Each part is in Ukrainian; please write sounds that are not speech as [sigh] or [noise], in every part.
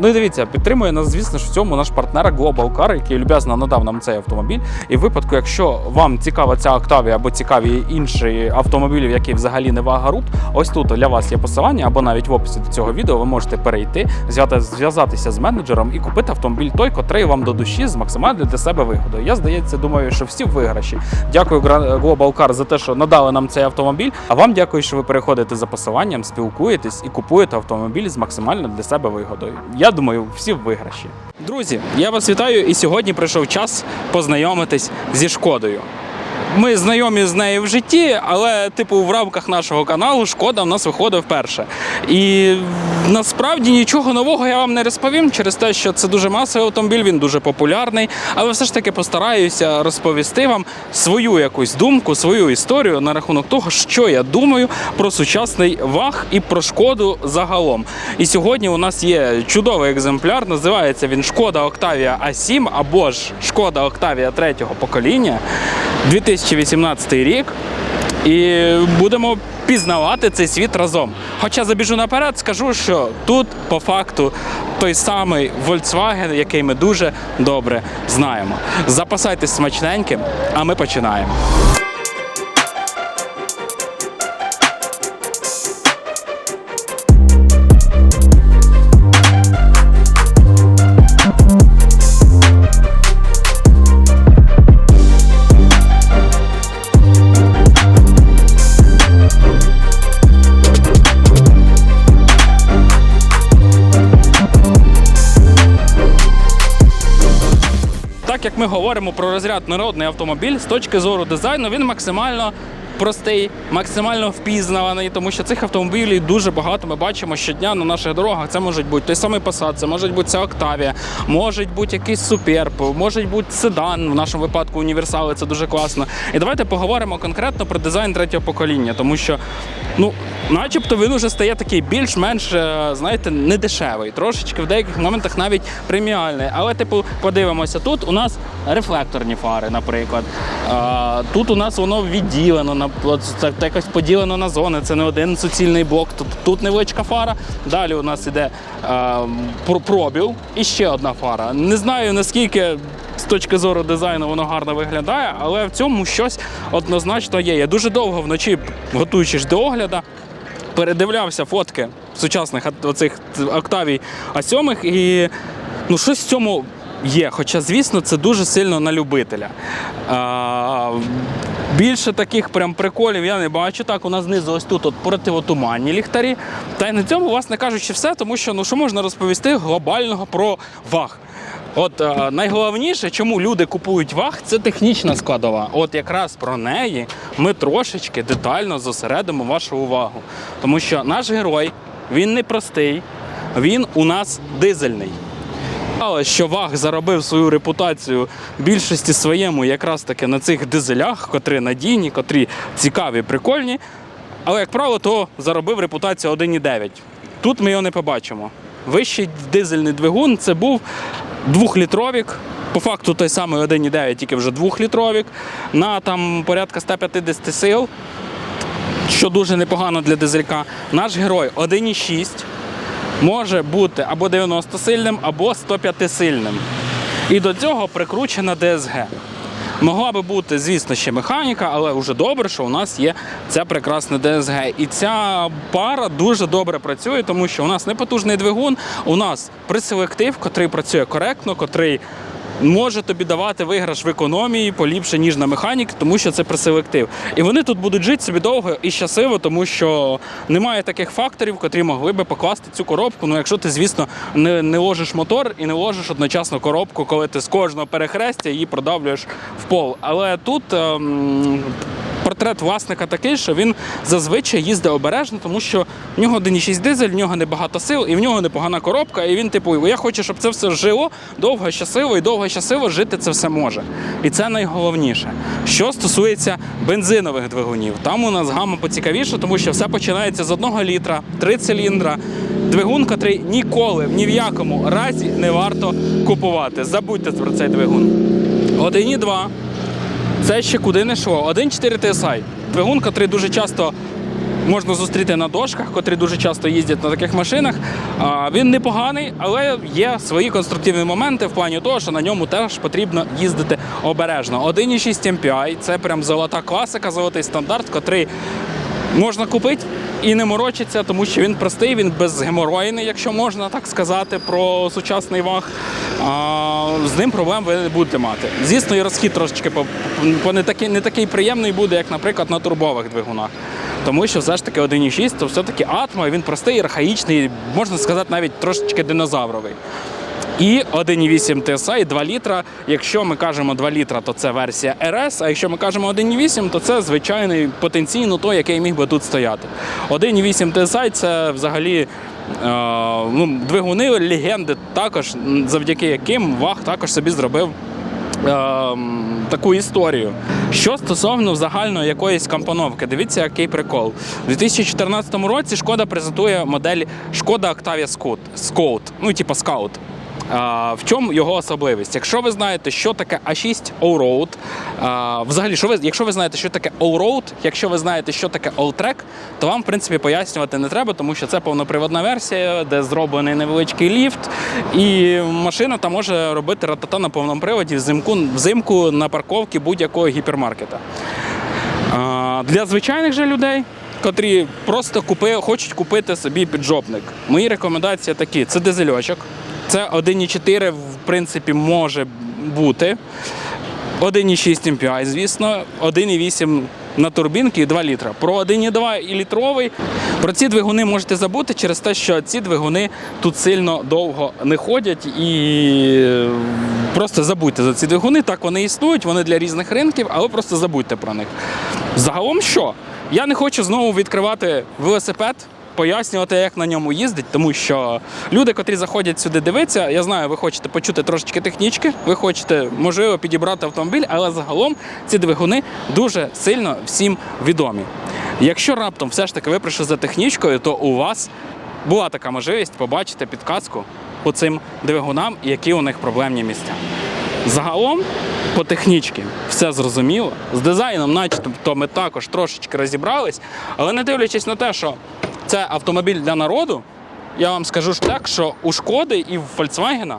Ну і дивіться, підтримує нас, звісно ж, в цьому наш партнер Global Car, який люб'язно надав нам цей автомобіль. І в випадку, якщо вам цікава ця Octavia або цікаві інші автомобілі, які взагалі не вага груп, ось тут для вас є посилання, або навіть в описі до цього відео ви можете перейти, зв'язатися з менеджером і купити автомобіль той, котрий вам до душі з максимальною для себе вигодою. Я здається, думаю, що всі в виграші. Дякую Global Car за те, що надали нам цей автомобіль. А вам дякую, що ви переходите за посиланням, спілкуєтесь і купуєте автомобіль з максимально для себе вигодою. Я думаю, всі в виграші. Друзі, я вас вітаю, і сьогодні прийшов час познайомитись зі шкодою. Ми знайомі з нею в житті, але, типу, в рамках нашого каналу шкода в нас виходить вперше. І насправді нічого нового я вам не розповім через те, що це дуже масовий автомобіль, він дуже популярний. Але все ж таки постараюся розповісти вам свою якусь думку, свою історію на рахунок того, що я думаю про сучасний ваг і про шкоду загалом. І сьогодні у нас є чудовий екземпляр. Називається він Шкода Octavia A7 або ж Шкода Octavia третього покоління. 2018 рік. І будемо пізнавати цей світ разом. Хоча забіжу наперед, скажу, що тут по факту той самий Volkswagen, який ми дуже добре знаємо. Запасайтесь смачненьким, а ми починаємо. Говоримо про розряд народний автомобіль, з точки зору дизайну він максимально простий, максимально впізнаваний, тому що цих автомобілів дуже багато. Ми бачимо щодня на наших дорогах. Це може бути той самий Passat, це може бути ця Octavia, може бути якийсь суперб, може бути седан, в нашому випадку універсали, це дуже класно. І давайте поговоримо конкретно про дизайн третього покоління, тому що, ну, начебто він уже стає такий більш-менш, е, знаєте, недешевий, трошечки в деяких моментах навіть преміальний. Але, типу, подивимося, тут у нас рефлекторні фари, наприклад. Тут у нас воно відділено, це якось поділено на зони. Це не один суцільний блок. Тут, тут невеличка фара. Далі у нас іде пробіл і ще одна фара. Не знаю наскільки. З точки зору дизайну воно гарно виглядає, але в цьому щось однозначно є. Я дуже довго вночі, готуючись до огляду, передивлявся фотки сучасних оцих октавій А7 і ну щось в цьому є. Хоча, звісно, це дуже сильно на любителя. А, більше таких прям приколів я не бачу. Так, у нас знизу ось тут от противотуманні ліхтарі. Та й на цьому, власне кажучи, все, тому що ну що можна розповісти глобального про ваг. От е, найголовніше, чому люди купують ваг, це технічна складова. От якраз про неї ми трошечки детально зосередимо вашу увагу. Тому що наш герой, він не простий, він у нас дизельний. Що Ваг заробив свою репутацію в більшості своєму якраз таки на цих дизелях, котрі надійні, котрі цікаві, прикольні. Але, як правило, то заробив репутацію 1,9. Тут ми його не побачимо. Вищий дизельний двигун це був двохлітровік. По факту той самий 1,9, тільки вже двохлітровік. На там порядка 150 сил, що дуже непогано для дизелька. Наш герой 1,6 може бути або 90 сильним, або 105 сильним. І до цього прикручена ДСГ. Могла би бути, звісно, ще механіка, але вже добре, що у нас є ця прекрасна ДСГ. І ця пара дуже добре працює, тому що у нас не потужний двигун, у нас приселектив, котрий працює коректно, котрий може тобі давати виграш в економії поліпше, ніж на механік, тому що це преселектив. І вони тут будуть жити собі довго і щасливо, тому що немає таких факторів, котрі могли би покласти цю коробку. Ну, якщо ти, звісно, не, не ложиш мотор і не ложиш одночасно коробку, коли ти з кожного перехрестя її продавлюєш в пол. Але тут. ем, Портрет власника такий, що він зазвичай їздить обережно, тому що в нього 1,6 дизель, в нього небагато сил, і в нього непогана коробка. І він, типу, я хочу, щоб це все жило довго, щасливо, і довго щасливо жити це все може. І це найголовніше. Що стосується бензинових двигунів, там у нас гама поцікавіша, тому що все починається з 1 літра, 3 циліндра. Двигун, котрий ніколи ні в якому разі не варто купувати. Забудьте про цей двигун. 1,2 це ще куди не йшло. 1,4 TSI. Двигун, котрий дуже часто можна зустріти на дошках, котрі дуже часто їздять на таких машинах. Він непоганий, але є свої конструктивні моменти в плані того, що на ньому теж потрібно їздити обережно. 1,6 MPI – це прям золота класика, золотий стандарт, котрий можна купити і не морочиться, тому що він простий, він безгеморойний, якщо можна так сказати, про сучасний ваг. А, з ним проблем ви не будете мати. Звісно, і розхід трошечки не, такий, не такий приємний буде, як, наприклад, на турбових двигунах. Тому що все ж таки 1,6 то все-таки атма, він простий, архаїчний, можна сказати, навіть трошечки динозавровий. І 1,8 TSI 2 літра. Якщо ми кажемо 2 літра, то це версія RS, а якщо ми кажемо 1,8, то це звичайний потенційно той, який міг би тут стояти. 1,8 TSI це взагалі. е, ну, двигуни легенди також, завдяки яким Ваг також собі зробив ем, таку історію. Що стосовно загально якоїсь компоновки, дивіться, який прикол. У 2014 році шкода презентує модель Шкода Octavia Scout, ну, типу Scout. В чому його особливість? Якщо ви знаєте, що таке A6 Allroad, взагалі, що ви, якщо ви знаєте, що таке Allroad, якщо ви знаєте, що таке Alltrack, то вам, в принципі, пояснювати не треба, тому що це повноприводна версія, де зроблений невеличкий ліфт, і машина там може робити ратата на повному приводі взимку, взимку на парковці будь-якого гіпермаркета. Для звичайних же людей, котрі просто купи, хочуть купити собі піджопник, мої рекомендації такі: це дизельочок, це 1,4 в принципі може бути. 1,6 MPI, звісно, 1,8 на турбінки і 2 літра. Про 1,2 і літровий. Про ці двигуни можете забути через те, що ці двигуни тут сильно довго не ходять і е, просто забудьте за ці двигуни. Так вони існують, вони для різних ринків, але просто забудьте про них. Загалом що? Я не хочу знову відкривати велосипед пояснювати, як на ньому їздить, тому що люди, котрі заходять сюди дивитися, я знаю, ви хочете почути трошечки технічки, ви хочете, можливо, підібрати автомобіль, але загалом ці двигуни дуже сильно всім відомі. Якщо раптом все ж таки ви прийшли за технічкою, то у вас була така можливість побачити підказку по цим двигунам, які у них проблемні місця. Загалом, по технічці, все зрозуміло. З дизайном, начебто, ми також трошечки розібрались, але не дивлячись на те, що це автомобіль для народу, я вам скажу ж так, що у Шкоди і в Volkswagen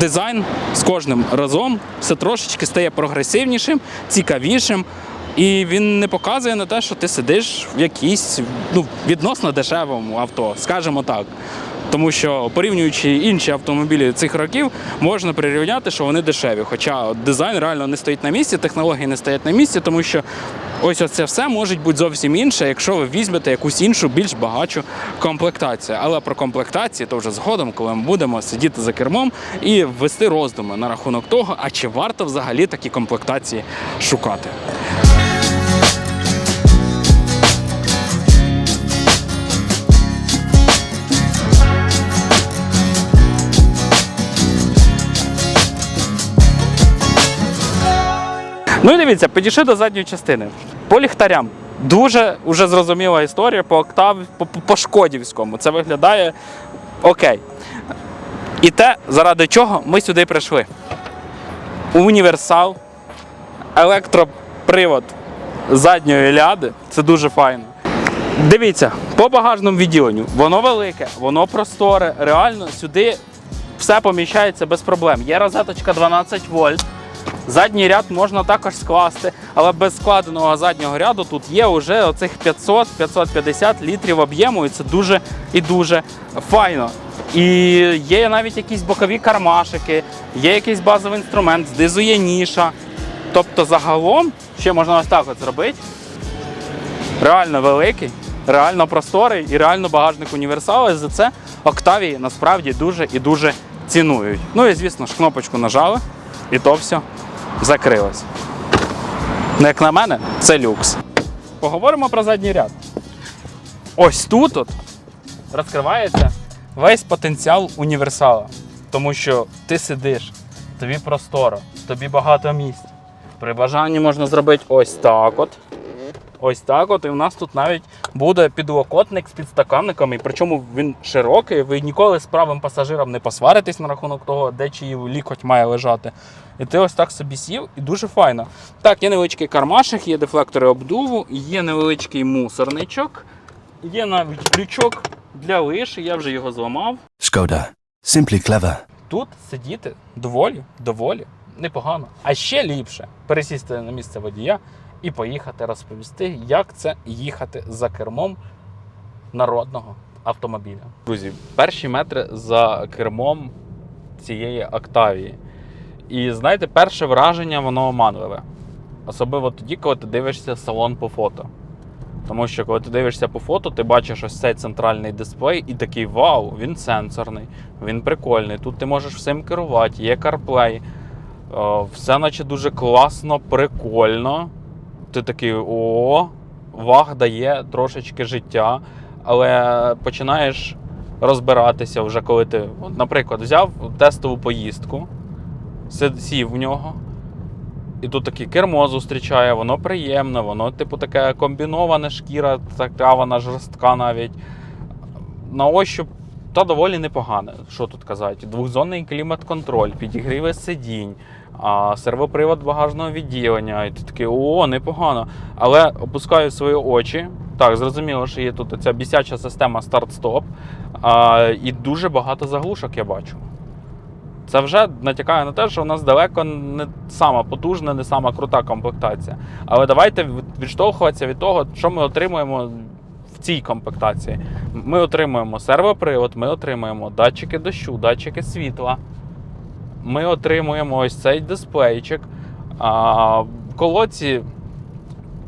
дизайн з кожним разом все трошечки стає прогресивнішим, цікавішим. І він не показує на те, що ти сидиш в якійсь ну, відносно дешевому авто, скажімо так. Тому що порівнюючи інші автомобілі цих років, можна прирівняти, що вони дешеві. Хоча дизайн реально не стоїть на місці, технології не стоять на місці, тому що ось це все може бути зовсім інше, якщо ви візьмете якусь іншу, більш багачу комплектацію. Але про комплектації то вже згодом, коли ми будемо сидіти за кермом і вести роздуми на рахунок того, а чи варто взагалі такі комплектації шукати. Дивіться, підійшли до задньої частини. По ліхтарям. Дуже вже зрозуміла історія по октав, по, по, шкодівському. Це виглядає окей. І те, заради чого ми сюди прийшли. Універсал, електропривод задньої ляди це дуже файно. Дивіться, по багажному відділенню. Воно велике, воно просторе. Реально сюди все поміщається без проблем. Є розеточка 12 вольт. Задній ряд можна також скласти, але без складеного заднього ряду тут є вже оцих 500-550 літрів об'єму, і це дуже і дуже файно. І є навіть якісь бокові кармашики, є якийсь базовий інструмент, знизу є ніша. Тобто, загалом ще можна ось так от зробити. Реально великий, реально просторий і реально багажник універсал. І за це Октавії насправді дуже і дуже цінують. Ну і звісно ж, кнопочку нажали, і то все закрилось. Ну, як на мене, це люкс. Поговоримо про задній ряд. Ось тут от розкривається весь потенціал універсала. Тому що ти сидиш, тобі просторо, тобі багато місць. При бажанні можна зробити ось так от. Ось так от. І в нас тут навіть буде підлокотник з підстаканниками. Причому він широкий. Ви ніколи з правим пасажиром не посваритесь на рахунок того, де чиї лікоть має лежати. І ти ось так собі сів, і дуже файно. Так, є невеличкий кармашик, є дефлектори обдуву, є невеличкий мусорничок, є навіть крючок для лиш, я вже його зламав. Skoda. Simply clever. Тут сидіти доволі, доволі непогано. А ще ліпше пересісти на місце водія і поїхати розповісти, як це їхати за кермом народного автомобіля. Друзі, перші метри за кермом цієї Октавії. І знаєте, перше враження воно оманливе. Особливо тоді, коли ти дивишся салон по фото. Тому що коли ти дивишся по фото, ти бачиш ось цей центральний дисплей і такий вау, він сенсорний, він прикольний. Тут ти можеш всім керувати, є CarPlay. Все наче дуже класно, прикольно. Ти такий о, ваг дає трошечки життя, але починаєш розбиратися вже, коли ти, наприклад, взяв тестову поїздку, сів в нього. І тут таке кермо зустрічає, воно приємне, воно, типу, таке комбіноване шкіра, така вона жорстка навіть. На ощуп та доволі непогане. Що тут казати? Двохзонний клімат-контроль, підігріви сидінь, сервопривод багажного відділення. І ти такий, о, непогано. Але опускаю свої очі. Так, зрозуміло, що є тут ця бісяча система старт-стоп. І дуже багато заглушок я бачу. Це вже натякає на те, що у нас далеко не сама потужна, не сама крута комплектація. Але давайте від- відштовхуватися від того, що ми отримуємо цій комплектації. Ми отримуємо сервопривод, ми отримуємо датчики дощу, датчики світла. Ми отримуємо ось цей дисплейчик. А, колодці,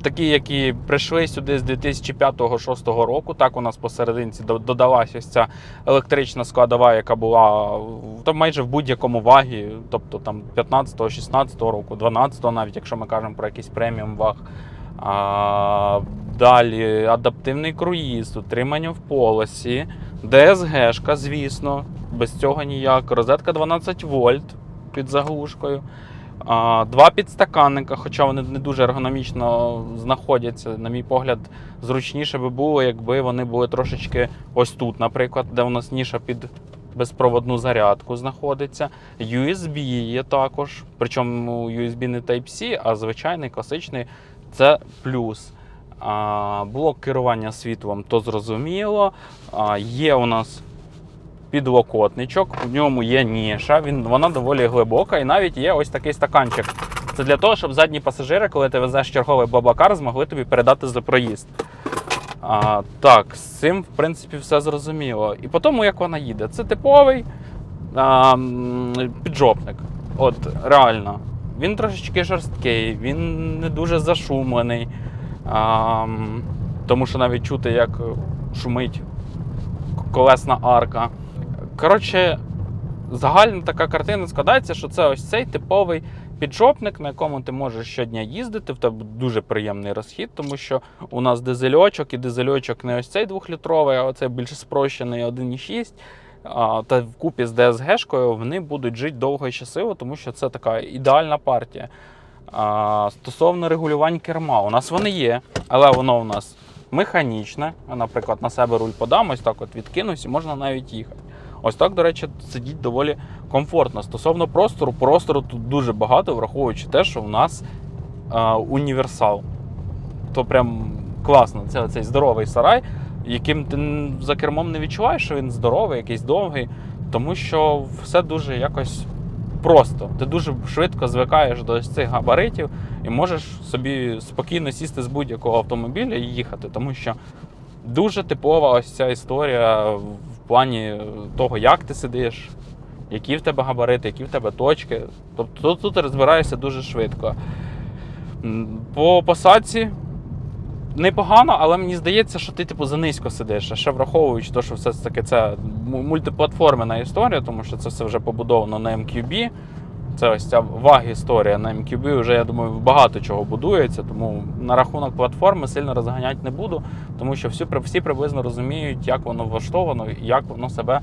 такі, які прийшли сюди з 2005-2006 року. Так у нас посерединці до- додалась ось ця електрична складова, яка була в- та майже в будь-якому вагі, тобто там 15-го, 16-го року, 12-го навіть, якщо ми кажемо про якийсь преміум ваг. Далі адаптивний круїз, утримання в полосі, ДСГшка, звісно, без цього ніяк. Розетка 12 вольт під заглушкою. Два підстаканника, хоча вони не дуже ергономічно знаходяться, на мій погляд, зручніше би було, якби вони були трошечки ось тут, наприклад, де у нас ніша під безпроводну зарядку знаходиться. USB є також, причому USB не Type-C, а звичайний класичний це плюс. Блок керування світлом, то зрозуміло. Є у нас підлокотничок, в ньому є ніша, він, вона доволі глибока, і навіть є ось такий стаканчик. Це для того, щоб задні пасажири, коли ти везеш черговий баблакар, змогли тобі передати за проїзд. А, так, з цим, в принципі, все зрозуміло. І по тому, як вона їде, це типовий а, піджопник. От, реально. Він трошечки жорсткий, він не дуже зашумлений. А, тому що навіть чути, як шумить колесна арка. Коротше, загальна така картина складається, що це ось цей типовий піджопник, на якому ти можеш щодня їздити. В тебе дуже приємний розхід, тому що у нас дизельочок і дизельочок не ось цей двохлітровий, а оцей більш спрощений 1,6. А, Та вкупі з ДСГшкою вони будуть жити довго і щасливо, тому що це така ідеальна партія. А, Стосовно регулювань керма, у нас вони є, але воно у нас механічне. Наприклад, на себе руль подам, ось так от відкинусь і можна навіть їхати. Ось так, до речі, сидіть доволі комфортно. Стосовно простору, простору тут дуже багато, враховуючи те, що в нас а, універсал. То прям класно. Це цей здоровий сарай, яким ти за кермом не відчуваєш, що він здоровий, якийсь довгий, тому що все дуже якось просто. Ти дуже швидко звикаєш до цих габаритів і можеш собі спокійно сісти з будь-якого автомобіля і їхати, тому що дуже типова ось ця історія в плані того, як ти сидиш, які в тебе габарити, які в тебе точки. Тобто тут розбираєшся дуже швидко. По посадці непогано, але мені здається, що ти типу занизько сидиш. А ще враховуючи те, що все ж таки це му- мультиплатформена історія, тому що це все вже побудовано на MQB. Це ось ця ваг історія на MQB вже, я думаю, багато чого будується. Тому на рахунок платформи сильно розганяти не буду, тому що всі, всі приблизно розуміють, як воно влаштовано і як воно себе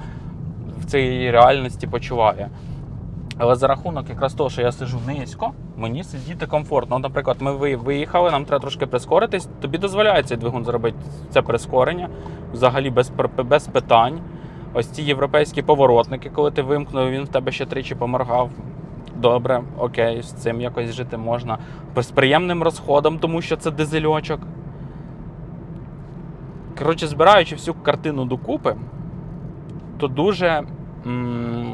в цій реальності почуває. Але за рахунок якраз того, що я сижу низько, мені сидіти комфортно. Наприклад, ми виїхали, нам треба трошки прискоритись. Тобі дозволяє цей двигун зробити це прискорення взагалі без, без питань. Ось ці європейські поворотники, коли ти вимкнув, він в тебе ще тричі поморгав. Добре, окей, з цим якось жити можна. З приємним розходом, тому що це дизельочок. Коротше, збираючи всю картину докупи, то дуже м-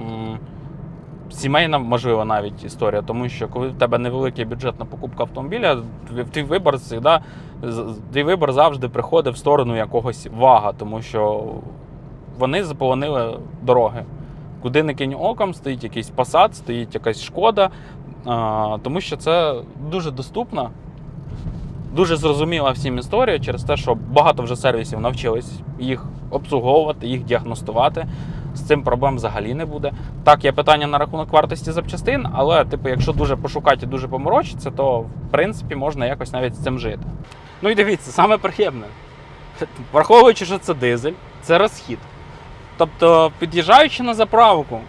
сімейна, можливо, навіть історія, тому що коли в тебе невеликий бюджет на покупку автомобіля, твій вибор завжди, твій вибор завжди приходить в сторону якогось вага, тому що вони заполонили дороги. Куди не кинь оком, стоїть якийсь Passat, стоїть якась шкода, тому що це дуже доступно, дуже зрозуміла всім історія через те, що багато вже сервісів навчились їх обслуговувати, їх діагностувати. З цим проблем взагалі не буде. Так, є питання на рахунок вартості запчастин, але, типу, якщо дуже пошукати і дуже поморочитися, то в принципі можна якось навіть з цим жити. Ну і дивіться, саме приємне. Враховуючи, що це дизель, це розхід. Тобто, під'їжджаючи на заправку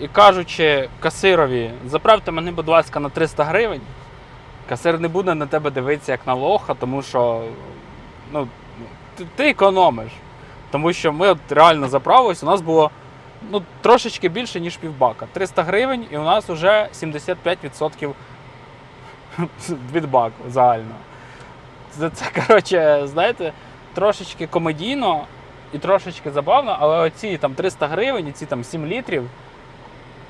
і кажучи касирові, заправте мене, будь ласка, на 300 гривень, касир не буде на тебе дивитися як на лоха, тому що ну, ти економиш. Тому що ми от реально заправились, у нас було ну, трошечки більше, ніж півбака. 300 гривень, і у нас вже 75% [laughs] від баку загально. Це, це коротше, знаєте, трошечки комедійно і трошечки забавно, але оці там 300 гривень і ці там 7 літрів,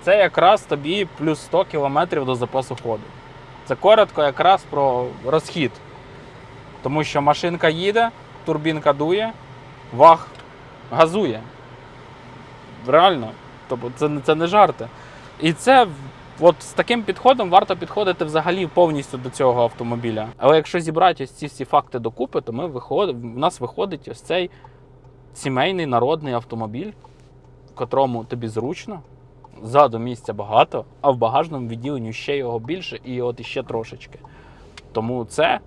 це якраз тобі плюс 100 кілометрів до запасу ходу. Це коротко якраз про розхід. Тому що машинка їде, турбінка дує, ваг газує. Реально. Тобто це, це не жарти. І це от з таким підходом варто підходити взагалі повністю до цього автомобіля. Але якщо зібрати ось ці всі факти докупи, то ми виход... в нас виходить ось цей сімейний народний автомобіль, котрому тобі зручно, ззаду місця багато, а в багажному відділенні ще його більше і от іще трошечки. Тому це,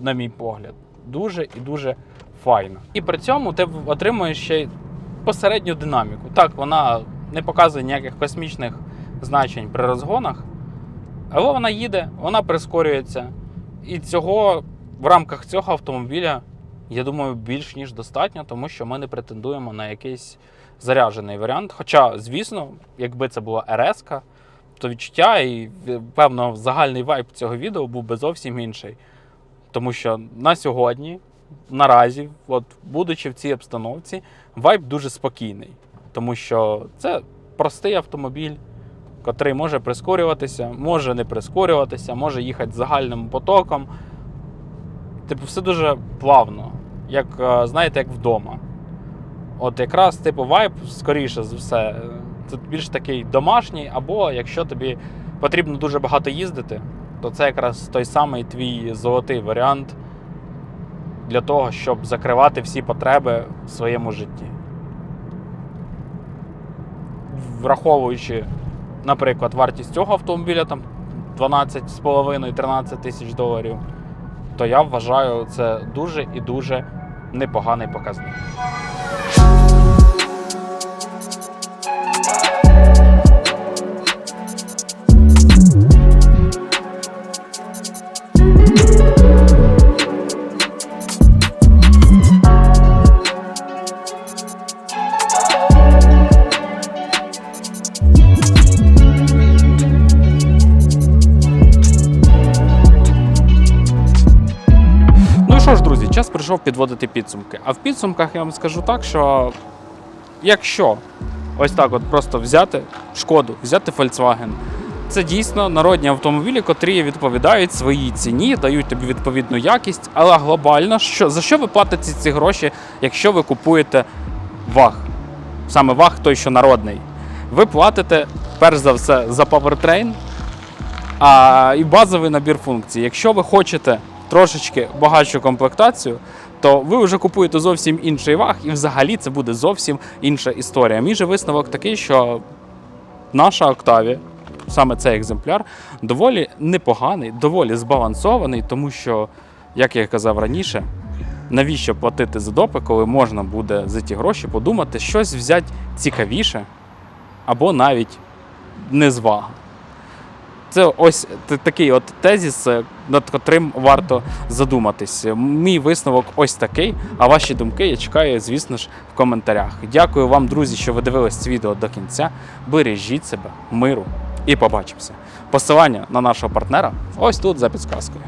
на мій погляд, дуже і дуже файно. І при цьому ти отримуєш ще посередню динаміку. Так, вона не показує ніяких космічних значень при розгонах, але вона їде, вона прискорюється. І цього в рамках цього автомобіля, я думаю, більш ніж достатньо, тому що ми не претендуємо на якийсь заряджений варіант. Хоча, звісно, якби це була РС, то відчуття і певно загальний вайб цього відео був би зовсім інший. Тому що на сьогодні, наразі, от, будучи в цій обстановці, вайб дуже спокійний. Тому що це простий автомобіль, котрий може прискорюватися, може не прискорюватися, може їхати загальним потоком. Типу, все дуже плавно, як, е, знаєте, як вдома. От якраз типу вайб, скоріше за все, це більш такий домашній, або якщо тобі потрібно дуже багато їздити, то це якраз той самий твій золотий варіант для того, щоб закривати всі потреби в своєму житті. Враховуючи, наприклад, вартість цього автомобіля там 12,5-13 тисяч доларів, то я вважаю це дуже і дуже непоганий показник. Друзі, підводити підсумки. А в підсумках я вам скажу так, що якщо ось так от просто взяти шкоду, взяти Volkswagen, це дійсно народні автомобілі, котрі відповідають своїй ціні, дають тобі відповідну якість, але глобально, що, за що ви платите ці гроші, якщо ви купуєте ваг? Саме ваг той, що народний. Ви платите, перш за все, за powertrain, а, і базовий набір функцій. Якщо ви хочете трошечки багатшу комплектацію, то ви вже купуєте зовсім інший ваг, і взагалі це буде зовсім інша історія. Мій же висновок такий, що наша Octavia, саме цей екземпляр, доволі непоганий, доволі збалансований, тому що, як я казав раніше, навіщо платити за допи, коли можна буде за ті гроші подумати щось взяти цікавіше, або навіть незвага. Це ось такий от тезіс, е, над котрим варто задуматись. Мій висновок ось такий. А ваші думки я чекаю, звісно ж, в коментарях. Дякую вам, друзі, що ви дивились це відео до кінця. Бережіть себе, миру і побачимося. Посилання на нашого партнера ось тут за підсказкою.